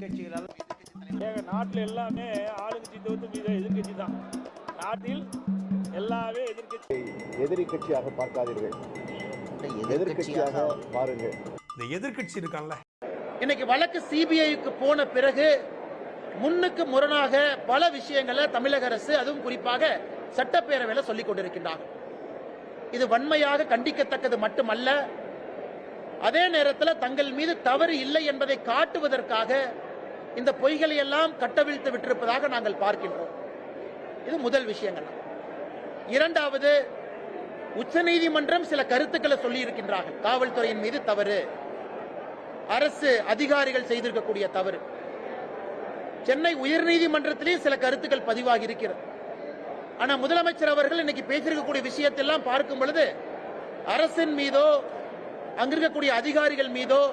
எதிர்க்கட்சிகளால் ஏங்க நாட்டில் எல்லாமே ஆளுங்கட்சி தவிர்த்து மீது எதிர்க்கட்சி தான். நாட்டில் எல்லாமே எதிர்க்கட்சி எதிரி கட்சியாக பார்க்காதீர்கள். எதிர்க்கட்சியாக பாருங்கள் இந்த எதிர்க்கட்சி இருக்கான்ல. இன்னைக்கு வழக்கு சிபிஐக்கு போன பிறகு முன்னுக்கு முரணாக பல விஷயங்களை தமிழக அரசு அதுவும் குறிப்பாக சட்டப்பேரவையில் சொல்லிக் கொண்டிருக்கின்றாங்க இது வன்மையாக கண்டிக்கத்தக்கது மட்டுமல்ல அதே நேரத்தில் தங்கள் மீது தவறு இல்லை என்பதை காட்டுவதற்காக இந்த பொய்களை எல்லாம் கட்டவிழ்த்து விட்டிருப்பதாக நாங்கள் பார்க்கின்றோம். இது முதல் விஷயங்கள். இரண்டாவது உச்சநீதிமன்றம் சில கருத்துக்களை சொல்லி இருக்கின்றார்கள் காவல்துறையின் மீது தவறு. அரசு அதிகாரிகள் செய்திருக்கக்கூடிய தவறு. சென்னை உயர்நீதிமன்றத்திலேயே சில கருத்துக்கள் பதிவாகி இருக்கிறது. ஆனா முதலமைச்சர் அவர்கள் இன்னைக்கு பேசியிருக்கக்கூடிய விஷயத்தெல்லாம் பார்க்கும் பொழுது அரசின் மீதோ அங்கிருக்கக்கூடிய அதிகாரிகள் மீதோ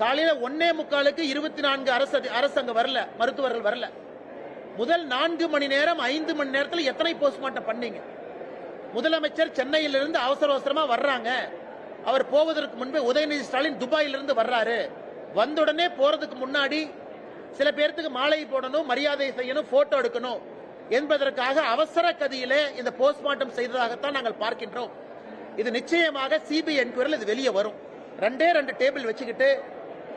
காலையில ஒன்னே முக்காலுக்கு இருபத்தி நான்கு அரசு அரசு அங்கே வரல மருத்துவர்கள் வரல. முதல் நான்கு மணி நேரம் ஐந்து மணி நேரத்தில் எத்தனை போஸ்ட்மார்ட்டம் பண்ணீங்க? முதலமைச்சர் சென்னையிலிருந்து அவசர அவசரமா வர்றாங்க. அவர் போவதற்கு முன்பே உதயநிதி ஸ்டாலின் துபாயிலிருந்து வர்றாரு. வந்தவுடனே போகிறதுக்கு போறதுக்கு முன்னாடி சில பேர்த்துக்கு மாலை போடணும் மரியாதை செய்யணும் போட்டோ எடுக்கணும் என்பதற்காக அவசர கதியிலே இந்த போஸ்ட்மார்ட்டம் செய்ததாகத்தான் நாங்கள் பார்க்கின்றோம். இது நிச்சயமாக சிபிஐ என்கொயரில் இது வெளியே வரும். ரெண்டே ரெண்டு டேபிள் வச்சுக்கிட்டு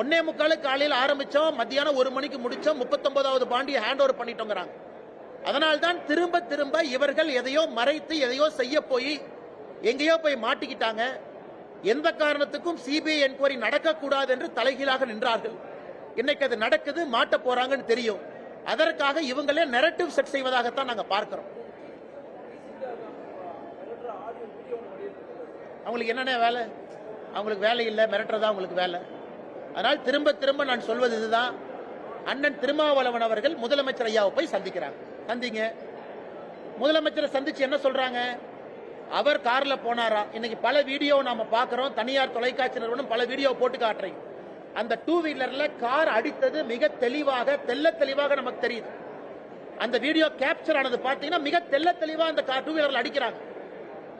ஒன்னே முக்கால காலையில் ஆரம்பிச்சோம் மத்தியானம் ஒரு மணிக்கு முடிச்சோம் முப்பத்தொன்பதாவது பாண்டியை ஹேண்ட் ஓவர் பண்ணிட்டோங்கிறாங்க. அதனால்தான் திரும்ப திரும்ப இவர்கள் எதையோ மறைத்து எதையோ செய்ய போய் எங்கேயோ போய் மாட்டிக்கிட்டாங்க. எந்த காரணத்துக்கும் சிபிஐ என்கொயரி நடக்கக்கூடாது என்று தலைகீழாக நின்றார்கள். இன்னைக்கு அது நடக்குது மாட்ட போறாங்கன்னு தெரியும். அதற்காக இவங்களே நெரட்டிவ் செட் செய்வதாகத்தான் நாங்கள் பார்க்கிறோம். அவங்களுக்கு என்னென்ன வேலை? அவங்களுக்கு வேலை இல்லை மிரட்டுறதா அவங்களுக்கு வேலை? அதனால் திரும்ப திரும்ப நான் சொல்வது இதுதான். அண்ணன் திருமாவளவன் அவர்கள் முதலமைச்சர் ஐயாவை போய் சந்திக்கிறாங்க சந்திங்க. முதலமைச்சரை சந்திச்சு என்ன சொல்றாங்க? அவர் கார்ல போனாரா? இன்னைக்கு பல வீடியோ நாம பாக்குறோம் தனியார் தொலைக்காட்சி நிறுவனம் பல வீடியோ போட்டு காட்டுறீங்க அந்த டூ வீலர்ல கார் அடித்தது மிக தெளிவாக தெல்ல தெளிவாக நமக்கு தெரியுது. அந்த வீடியோ கேப்சர் ஆனது பாத்தீங்கன்னா மிக தெல்ல தெளிவா அந்த டூ வீலர்ல அடிக்கிறாங்க.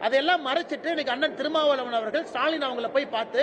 அதெல்லாம் மறைச்சிட்டு இன்னைக்கு அண்ணன் திருமாவளவன் அவர்கள் ஸ்டாலின் அவங்கள போய் பார்த்து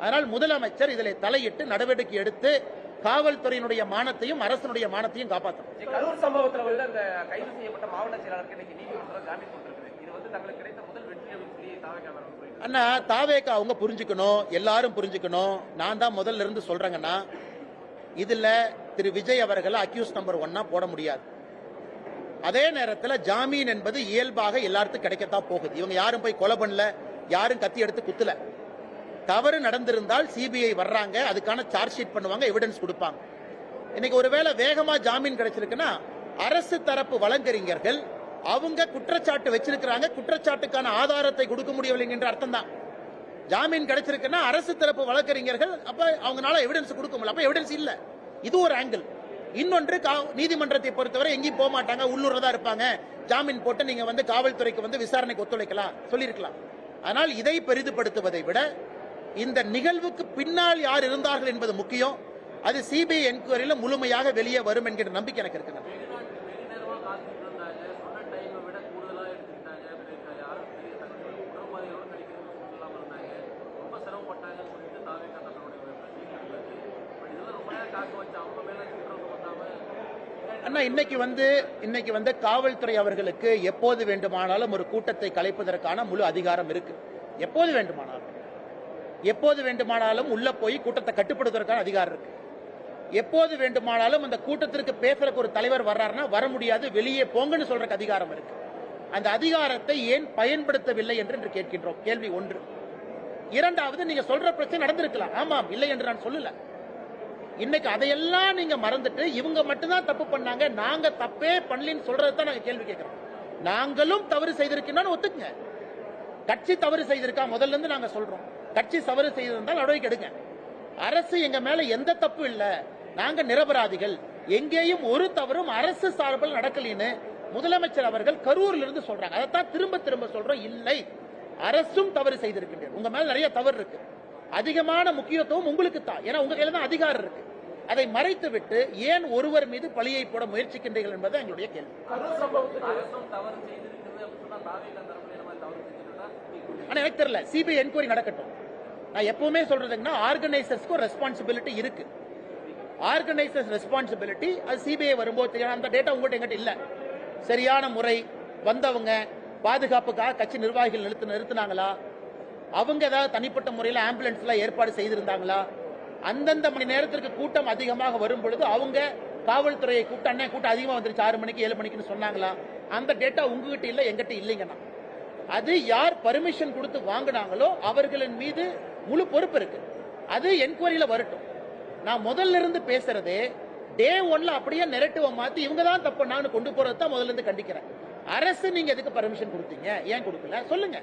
அதனால் முதலமைச்சர் இதில் தலையிட்டு நடவடிக்கை எடுத்து காவல்துறையினுடைய மானத்தையும் அரசனுடைய மானத்தையும் காப்பாற்றணும் கரூர் சம்பவத்துல வந்து அந்த கைது செய்யப்பட்ட மாவட்ட செயலாளருக்கு இன்னைக்கு நீதிமன்றம் ஜாமீன் கொடுத்திருக்குது. இது வந்து தங்களுக்கு கிடைத்த முதல் வெற்றி அப்படின்னு சொல்லி சொல்லியிருக்காரு அண்ணா தாவேக்கா அவங்க புரிஞ்சுக்கணும் எல்லாரும் புரிஞ்சுக்கணும். நான் தான் முதல்ல இருந்து சொல்றேங்கன்னா இதுல திரு விஜய் அவர்களை அக்யூஸ் நம்பர் ஒன்னா போட முடியாது. அதே நேரத்தில் ஜாமீன் என்பது இயல்பாக எல்லாத்துக்கும் கிடைக்கத்தான் போகுது. இவங்க யாரும் போய் கொலை பண்ணல யாரும் கத்தி எடுத்து குத்தல. தவறு நடந்திருந்தால் சிபிஐ வர்றாங்க அதுக்கான சார்ஜ் ஷீட் பண்ணுவாங்க எவிடன்ஸ் கொடுப்பாங்க. இன்னைக்கு ஒருவேளை வேகமா ஜாமீன் கிடைச்சிருக்குன்னா அரசு தரப்பு வழக்கறிஞர்கள் அவங்க குற்றச்சாட்டு வச்சிருக்கிறாங்க குற்றச்சாட்டுக்கான ஆதாரத்தை கொடுக்க முடியவில்லை என்ற அர்த்தம் தான் ஜாமீன் கிடைச்சிருக்குன்னா அரசு தரப்பு வழக்கறிஞர்கள் அப்ப அவங்களால எவிடன்ஸ் கொடுக்க முடியல. அப்ப எவிடன்ஸ் இல்ல. இது ஒரு ஆங்கிள் இன்னொன்று கா- நீதிமன்றத்தை பொறுத்தவரை எங்கேயும் போக மாட்டாங்க உள்ளூர்ல தான் இருப்பாங்க. ஜாமீன் போட்டு நீங்க வந்து காவல்துறைக்கு வந்து விசாரணைக்கு ஒத்துழைக்கலாம் சொல்லியிருக்கலாம். ஆனால் இதை பெரிதுபடுத்துவதை விட இந்த நிகழ்வுக்கு பின்னால் யார் இருந்தார்கள் என்பது முக்கியம். அது சிபிஐ என்கொயரியில் முழுமையாக வெளியே வரும் என்கிற நம்பிக்கை எனக்கு இருக்கிறது அண்ணா இன்னைக்கு வந்து இன்னைக்கு வந்து காவல்துறை அவர்களுக்கு எப்போது வேண்டுமானாலும் ஒரு கூட்டத்தை கலைப்பதற்கான முழு அதிகாரம் இருக்கு. எப்போது வேண்டுமானாலும். எப்போது வேண்டுமானாலும் உள்ள போய் கூட்டத்தை கட்டுப்படுத்துவதற்கான அதிகாரம் இருக்கு. எப்போது வேண்டுமானாலும் அந்த கூட்டத்திற்கு பேசுறதுக்கு ஒரு தலைவர் வர்றாருன்னா வர முடியாது வெளியே போங்கன்னு சொல்றதுக்கு அதிகாரம் இருக்கு. அந்த அதிகாரத்தை ஏன் பயன்படுத்தவில்லை என்று இன்று கேட்கின்றோம். கேள்வி ஒன்று. இரண்டாவது நீங்க சொல்ற பிரச்சனை நடந்திருக்கலாம். ஆமாம் இல்லை என்று நான் சொல்லல. இன்னைக்கு அதையெல்லாம் நீங்க மறந்துட்டு இவங்க மட்டும்தான் தப்பு பண்ணாங்க நாங்க தப்பே பண்ணலன்னு சொல்றது தான் நாங்க கேள்வி கேட்கிறோம். நாங்களும் தவறு செய்திருக்கோம்னு ஒத்துக்குங்க. கட்சி தவறு செய்திருக்கா? முதல்ல இருந்து நாங்க சொல்றோம். கட்சி தவறு செய்திருந்தால் நடவடிக்கை எடுங்க. அரசு எங்க மேல எந்த தப்பு இல்ல. நாங்க நிரபராதிகள். எங்கேயும் ஒரு தவறும் அரசு சார்பில் நடக்கலின்னு முதலமைச்சர் அவர்கள் கரூர்ல இருந்து சொல்றாங்க. அதைத்தான் திரும்ப திரும்ப சொல்றோம். இல்லை. அரசும் தவறு செய்திருக்கின்றது உங்க மேல நிறைய தவறு இருக்கு. அதிகமான முக்கியத்துவம் உங்களுக்கு தான். ஏன்னா உங்க கையில தான் அதிகாரம் இருக்கு. அதை மறைத்து விட்டு ஏன் ஒருவர் மீது பழியை போட முயற்சிக்கின்றீர்கள் என்பது எங்களுடைய கேள்வி. ஆனா எனக்கு தெரியல. சிபிஐ என்கொயரி நடக்கட்டும். நான் எப்பவுமே சொல்றதுங்கன்னா ஆர்கனைசர்ஸ்க்கும் ரெஸ்பான்சிபிலிட்டி இருக்கு. ஆர்கனைசர்ஸ் ரெஸ்பான்சிபிலிட்டி அது சிபிஐ வரும்போது தெரியும் அந்த டேட்டா உங்கள்கிட்ட எங்கிட்ட இல்லை. சரியான முறை வந்தவங்க பாதுகாப்புக்காக கட்சி நிர்வாகிகள் நிறுத்து நிறுத்தினாங்களா? அவங்க ஏதாவது தனிப்பட்ட முறையில் ஆம்புலன்ஸ்லாம் ஏற்பாடு செய்திருந்தாங்களா? அந்தந்த மணி நேரத்திற்கு கூட்டம் அதிகமாக வரும் பொழுது அவங்க காவல்துறையை கூட்டம் அண்ணே கூட்டம் அதிகமாக வந்துருச்சு. ஆறு மணிக்கு ஏழு மணிக்குன்னு சொன்னாங்களா? அந்த டேட்டா உங்ககிட்ட இல்லை எங்கிட்ட இல்லைங்கண்ணா. அது யார் பர்மிஷன் கொடுத்து வாங்கினாங்களோ அவர்களின் மீது முழு பொறுப்பு இருக்கு. அது என்கொயரியில வரட்டும். நான் முதல்ல இருந்து பேசுறது டே ஒன்ல அப்படியே நெரட்டிவ மாத்தி இவங்க தான் தப்பு நான் கொண்டு போறது தான் முதல்ல இருந்து கண்டிக்கிறேன். அரசு நீங்க எதுக்கு பர்மிஷன் கொடுத்தீங்க? ஏன் கொடுக்கல? சொல்லுங்க.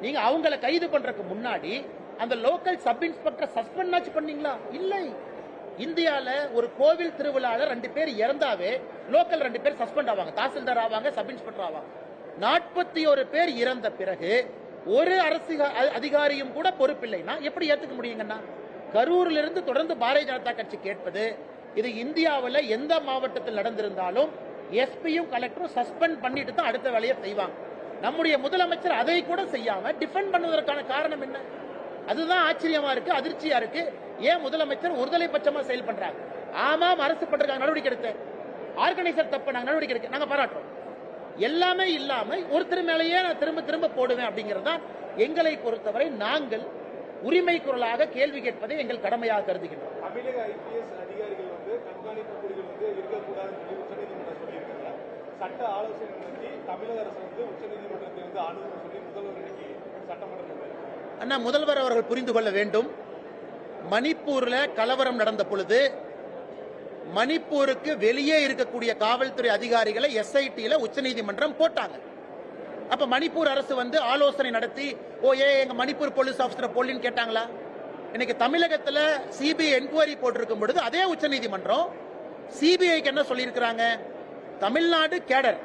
நீங்க அவங்கள கைது பண்றதுக்கு முன்னாடி அந்த லோக்கல் சப் இன்ஸ்பெக்டர் சஸ்பெண்ட் பண்ணீங்களா? இல்லை. இந்தியால ஒரு கோவில் திருவிழால ரெண்டு பேர் இறந்தாவே லோக்கல் ரெண்டு பேர் சஸ்பெண்ட் ஆவாங்க. தாசில்தார் ஆவாங்க சப் இன்ஸ்பெக்டர் ஆவாங்க. நாற்பத்தி ஒரு பேர் இறந்த பிறகு ஒரு அரசு அ- அதிகாரியும் கூட பொறுப்பில்லைன்னா எப்படி ஏற்றுக்க முடியுங்கன்னா கரூரில் இருந்து தொடர்ந்து பாரதிய ஜனதா கட்சி கேட்பது இது இந்தியாவில் எந்த மாவட்டத்தில் நடந்திருந்தாலும் எஸ்பியும் கலெக்டரும் சஸ்பெண்ட் பண்ணிட்டு தான் அடுத்த வேலையை செய்வாங்க. நம்முடைய முதலமைச்சர் அதை கூட செய்யாம டிஃபெண்ட் பண்ணுவதற்கான காரணம் என்ன? அதுதான் ஆச்சரியமா இருக்கு அதிர்ச்சியா இருக்கு. ஏன் முதலமைச்சர் ஒருதலை பட்சமா செயல்படுறாங்க ஆமாம் அரசு பண்றாங்க நடவடிக்கை எடுத்து. ஆர்கனைசர் தப்பு நாங்க நடவடிக்கை எடுக்க நாங்க பாராட்டுறோம். எல்லாமே இல்லாம ஒருத்தர் மேலேயே நான் திரும்ப திரும்ப போடுவேன் அப்படிங்கிறது தான் எங்களை பொறுத்தவரை நாங்கள் உரிமை குரலாக கேள்வி கேட்பதை எங்கள் கடமையாக கருதுகின்றோம். தமிழக ஐபிஎஸ் அதிகாரிகள் வந்து கண்காணிப்பு குழுவில் வந்து இருக்கக்கூடாதுன்னு சொல்லி உச்சநீதிமன்றம் சொல்லியிருக்காங்க. சட்ட ஆலோசனை நடத்தி தமிழக அரசு வந்து உச்சநீதிமன்றத்தை வந்து அணுகணும்னு சொல்லி முதல்வர் இன்னைக்கு சட்டமன்றத்தில் அண்ணா முதல்வர் அவர்கள் புரிந்து கொள்ள வேண்டும். மணிப்பூர்ல கலவரம் நடந்த பொழுது மணிப்பூருக்கு வெளியே இருக்கக்கூடிய காவல்துறை அதிகாரிகளை எஸ்ஐடியில உச்சநீதிமன்றம் போட்டாங்க. அப்ப மணிப்பூர் அரசு வந்து ஆலோசனை நடத்தி ஓ ஏ எங்க மணிப்பூர் போலீஸ் ஆஃபீஸர் போலின்னு கேட்டாங்களா? இன்னைக்கு தமிழகத்துல சிபிஐ என்கொயரி போட்டிருக்கும் பொழுது அதே உச்சநீதிமன்றம் சிபிஐக்கு என்ன சொல்லியிருக்கிறாங்க? தமிழ்நாடு கேடர்.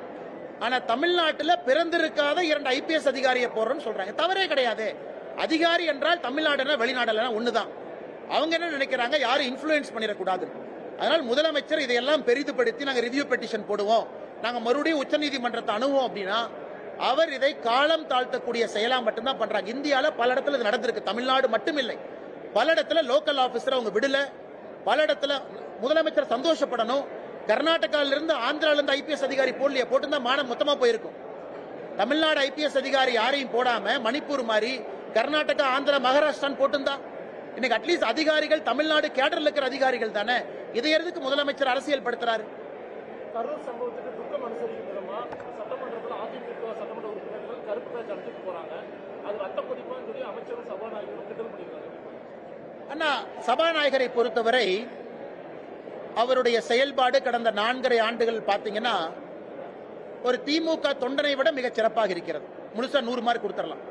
ஆனா தமிழ்நாட்டில் பிறந்திருக்காத இரண்டு ஐபிஎஸ் அதிகாரியை போடுறோம்னு சொல்றாங்க. தவறே கிடையாது. அதிகாரி என்றால் தமிழ்நாடுனா வெளிநாடுல ஒண்ணுதான். அவங்க என்ன நினைக்கிறாங்க? யாரும் இன்ஃபுளுயன்ஸ் பண்ணிடக்கூடாது அதனால் முதலமைச்சர் இதையெல்லாம் பெரிதுபடுத்தி நாங்கள் ரிவ்யூ பெட்டிஷன் போடுவோம். நாங்கள் மறுபடியும் உச்சநீதிமன்றத்தை அணுவோம் அப்படின்னா அவர் இதை காலம் தாழ்த்தக்கூடிய செயலா மட்டும்தான் பண்றாங்க. இந்தியாவில் பல இடத்துல இது நடந்திருக்கு. தமிழ்நாடு மட்டுமில்லை. பல இடத்துல லோக்கல் ஆபீசர் அவங்க விடல. பல இடத்துல முதலமைச்சர் சந்தோஷப்படணும். கர்நாடகால இருந்து ஆந்திரால இருந்து ஐபிஎஸ் அதிகாரி போடலையே போட்டுருந்தா மானம் மொத்தமா போயிருக்கும். தமிழ்நாடு ஐபிஎஸ் அதிகாரி யாரையும் போடாம மணிப்பூர் மாதிரி கர்நாடகா ஆந்திரா மகாராஷ்டிரான்னு போட்டிருந்தா இன்னைக்கு அட்லீஸ்ட் அதிகாரிகள் தமிழ்நாடு கேடரில் இருக்கிற அதிகாரிகள் தானே இதை எதுக்கு முதலமைச்சர் அரசியல் படுத்துறாரு அண்ணா சபாநாயகரை பொறுத்தவரை அவருடைய செயல்பாடு கடந்த நான்கரை ஆண்டுகள் பார்த்தீங்கன்னா ஒரு திமுக தொண்டனை விட மிகச் சிறப்பாக இருக்கிறது. முழுசா நூறு மார்க் கொடுத்துடலாம்.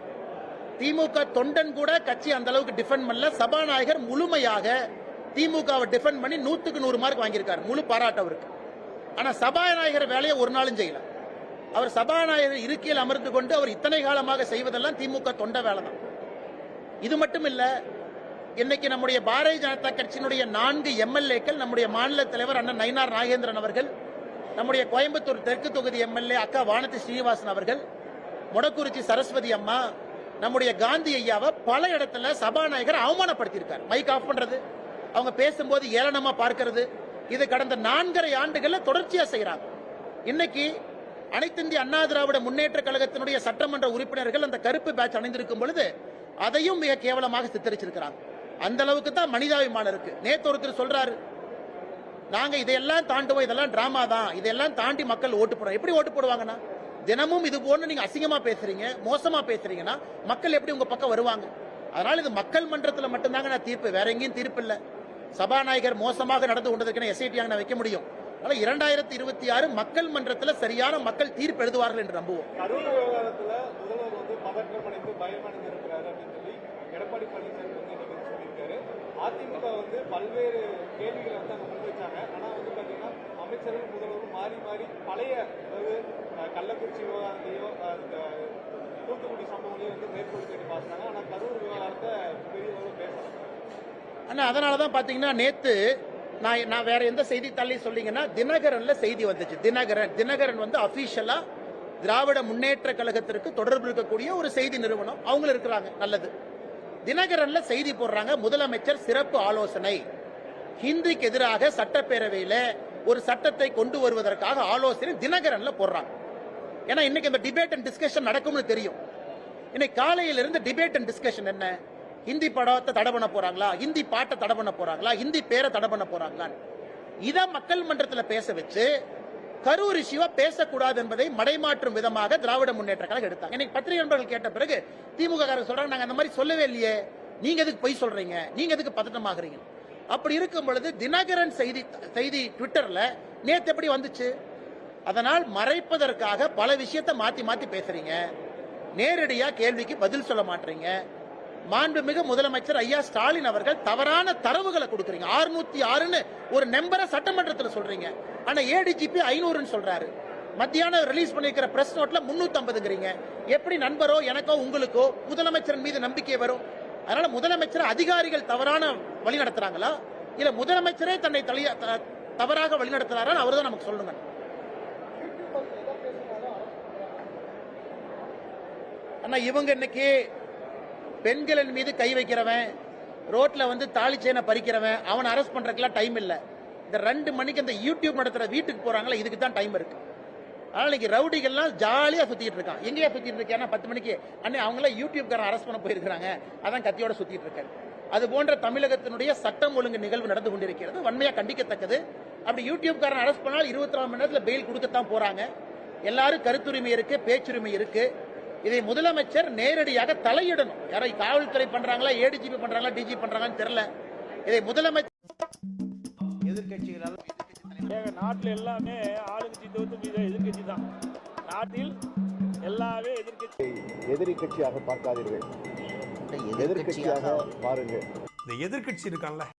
திமுக தொண்டன் கூட கட்சி அந்த அளவுக்கு டிஃபெண்ட் பண்ணல. சபாநாயகர் முழுமையாக திமுகவை டிஃபெண்ட் பண்ணி நூத்துக்கு நூறு மார்க் வாங்கியிருக்காரு. முழு பாராட்டு அவருக்கு. ஆனா சபாநாயகர் வேலையை ஒரு நாளும் செய்யல. அவர் சபாநாயகர் இருக்கையில் அமர்ந்து கொண்டு அவர் இத்தனை காலமாக செய்வதெல்லாம் திமுக தொண்ட வேலை தான். இது மட்டும் இல்ல இன்னைக்கு நம்முடைய பாரதிய ஜனதா கட்சியினுடைய நான்கு எம்எல்ஏக்கள் நம்முடைய மாநில தலைவர் அண்ணன் நயினார் நாகேந்திரன் அவர்கள் நம்முடைய கோயம்புத்தூர் தெற்கு தொகுதி எம்எல்ஏ அக்கா வானதி ஸ்ரீனிவாசன் அவர்கள் மொடக்குறிச்சி சரஸ்வதி அம்மா நம்முடைய காந்தி ஐயாவை பல இடத்துல சபாநாயகர் அவமானப்படுத்தியிருக்கார். மைக் ஆஃப் பண்றது. அவங்க பேசும்போது ஏளனமா பார்க்கிறது. இது கடந்த நான்கரை ஆண்டுகள்ல தொடர்ச்சியா செய்யறாங்க இன்னைக்கு அனைத்திந்திய அண்ணா திராவிட முன்னேற்ற கழகத்தினுடைய சட்டமன்ற உறுப்பினர்கள் அந்த கருப்பு பேட்ச் அணிந்திருக்கும் பொழுது அதையும் மிக கேவலமாக சித்தரிச்சிருக்கிறாங்க. அந்த அளவுக்கு தான் மனிதாபிமானம் இருக்கு. நேத்து ஒருத்தர் சொல்றாரு நாங்க இதையெல்லாம் தாண்டுவோம். இதெல்லாம் டிராமா தான். இதெல்லாம் தாண்டி மக்கள் ஓட்டு போடுறோம் எப்படி ஓட்டு போடுவாங்கன்னா? தினமும் இது போன்று நீங்க அசிங்கமா பேசுறீங்க மோசமா பேசுறீங்கன்னா மக்கள் எப்படி உங்க பக்கம் வருவாங்க? அதனால இது மக்கள் மன்றத்துல மட்டும்தாங்க நான் தீர்ப்பு. வேற எங்கேயும் தீர்ப்பு இல்லை. சபாநாயகர் மோசமாக நடந்து கொண்டதுக்கு எஸ்ஐடி நான் வைக்க முடியும். அதனால இரண்டாயிரத்தி இருபத்தி ஆறு மக்கள் மன்றத்துல சரியான மக்கள் தீர்ப்பு எழுதுவார்கள் என்று நம்புவோம். கரூர் விவகாரத்துல முதல்வர் வந்து பதற்றமடைந்து பயமடைந்து இருக்கிறாரு அப்படின்னு சொல்லி எடப்பாடி பழனிசாமி வந்து இன்னைக்கு அதிமுக வந்து பல்வேறு கேள்விகளை வந்து அங்க முன்வைச்சாங்க. ஆனா வந்து பாத்தீங்கன்னா அமைச்சர்கள் முதல்வரும் மாறி மாறி பழைய அதாவது கள்ளக்குறிச்சி விவகாரத்தையோ தூத்துக்குடி சம்பவங்களையும் வந்து மேற்கோள் கேட்டு பார்த்தாங்க ஆனா கரூர் விவகாரத்தை பெரிய அளவில் பேசலாம் ஆனால் அதனால தான் பார்த்தீங்கன்னா நேத்து நான் நான் வேற எந்த செய்தித்தாளையும் சொல்லிங்கன்னா தினகரன்ல செய்தி வந்துச்சு. தினகரன் தினகரன் வந்து அபிஷியலா திராவிட முன்னேற்ற கழகத்திற்கு தொடர்பு இருக்கக்கூடிய ஒரு செய்தி நிறுவனம். அவங்களும் இருக்கிறாங்க நல்லது. தினகரன்ல செய்தி போடுறாங்க முதலமைச்சர் சிறப்பு ஆலோசனை. ஹிந்திக்கு எதிராக சட்டப்பேரவையில ஒரு சட்டத்தை கொண்டு வருவதற்காக ஆலோசனை தினகரன்ல போடுறாங்க. ஏன்னா இன்னைக்கு இந்த டிபேட் அண்ட் டிஸ்கஷன் நடக்கும்னு தெரியும். இன்னைக்கு காலையிலிருந்து டிபேட் அண்ட் டிஸ்கஷன் என்ன? ஹிந்தி படத்தை தடை பண்ண போறாங்களா? ஹிந்தி பாட்டை தடை பண்ண போறாங்களா? ஹிந்தி பேரை தடை பண்ண போறாங்களான்னு. இத மக்கள் மன்றத்தில் பேச வச்சு கரூர் இஷ்யூவா பேசக்கூடாது என்பதை மடைமாற்றும் விதமாக திராவிட முன்னேற்ற கழகம் எடுத்தாங்க. இன்னைக்கு பத்திரிகை நண்பர்கள் கேட்ட பிறகு திமுக காரங்க சொல்றாங்க நாங்க அந்த மாதிரி சொல்லவே இல்லையே. நீங்க எதுக்கு பொய் சொல்றீங்க? நீங்க எதுக்கு பதட்டமாகறீங்க? அப்படி இருக்கும் பொழுது தினகரன் செய்தி செய்தி ட்விட்டர்ல நேத்து எப்படி வந்துச்சு? அதனால் மறைப்பதற்காக பல விஷயத்தை மாத்தி மாத்தி பேசுறீங்க. நேரடியா கேள்விக்கு பதில் சொல்ல மாட்டீங்க. மாண்புமிகு முதலமைச்சர் ஐயா ஸ்டாலின் அவர்கள் தவறான தரவுகளை கொடுக்குறீங்க. 606 ஆறுன்னு ஒரு நம்பரை சட்டமன்றத்தில் சொல்றீங்க. ஆனா ஏடிஜிபி ஐநூறுன்னு சொல்றாரு. மத்தியானம் ரிலீஸ் பண்ணிருக்கிற பிரஸ் நோட்ல 350ங்கிறீங்க எப்படி நண்பரோ எனக்கோ உங்களுக்கோ முதலமைச்சர் மீது நம்பிக்கை வரும்? அதனால முதலமைச்சர் அதிகாரிகள் தவறான வழி நடத்துறாங்களா? இல்ல முதலமைச்சரே தன்னை தலிய த- தவறாக வழி நடத்துறாரா? அவர் தான் நமக்கு சொல்லுங்க அண்ணா இவங்க இன்னைக்கு பெண்களின் மீது கை வைக்கிறவன் ரோட்ல வந்து தாலி செயினை பறிக்கிறவன் அவனை அரெஸ்ட் பண்றதுக்குலாம் டைம் இல்லை. இந்த ரெண்டு மணிக்கு அந்த யூடியூப் நடத்துற வீட்டுக்கு போறாங்களா இதுக்கு தான் டைம் இருக்கு. அதனால ரவுடிகள்லாம் ஜாலியாக சுத்திட்டு இருக்கான். எங்கேயா சுத்திட்டு இருக்கேன்னா பத்து மணிக்கு. அண்ணே அவங்களாம் யூடியூப்காரன் அரெஸ்ட் பண்ண போயிருக்காங்க அதான் கத்தியோட சுத்திட்டு இருக்காரு அது போன்ற தமிழகத்தினுடைய சட்டம் ஒழுங்கு நிகழ்வு நடந்து கொண்டிருக்கிறது. வன்மையா கண்டிக்கத்தக்கது. அப்படி யூடியூப்காரன் அரெஸ்ட் பண்ணால் இருபத்தி நாலு மணி நேரத்தில் பெயில் கொடுக்கத்தான் போறாங்க. எல்லாரும் கருத்துரிமை இருக்கு பேச்சுரிமை இருக்கு. இதை முதலமைச்சர் நேரடியாக தலையிடணும். யாரோ காவல்துறை பண்றாங்களா ஏடிஜிபி பண்றாங்களா டிஜி பண்றாங்கன்னு தெரியல. இதை முதலமைச்சர் எதிர்கட்சிகளால் நாட்டில் எல்லாமே ஆளுங்கட்சி மீது எதிர்கட்சி தான். நாட்டில் எல்லாமே எதிர்கட்சி எதிரி கட்சியாக பார்க்காதீர்கள் எதிர்க்கட்சியாக பாருங்கள். இந்த எதிர்க்கட்சி இருக்கான்ல.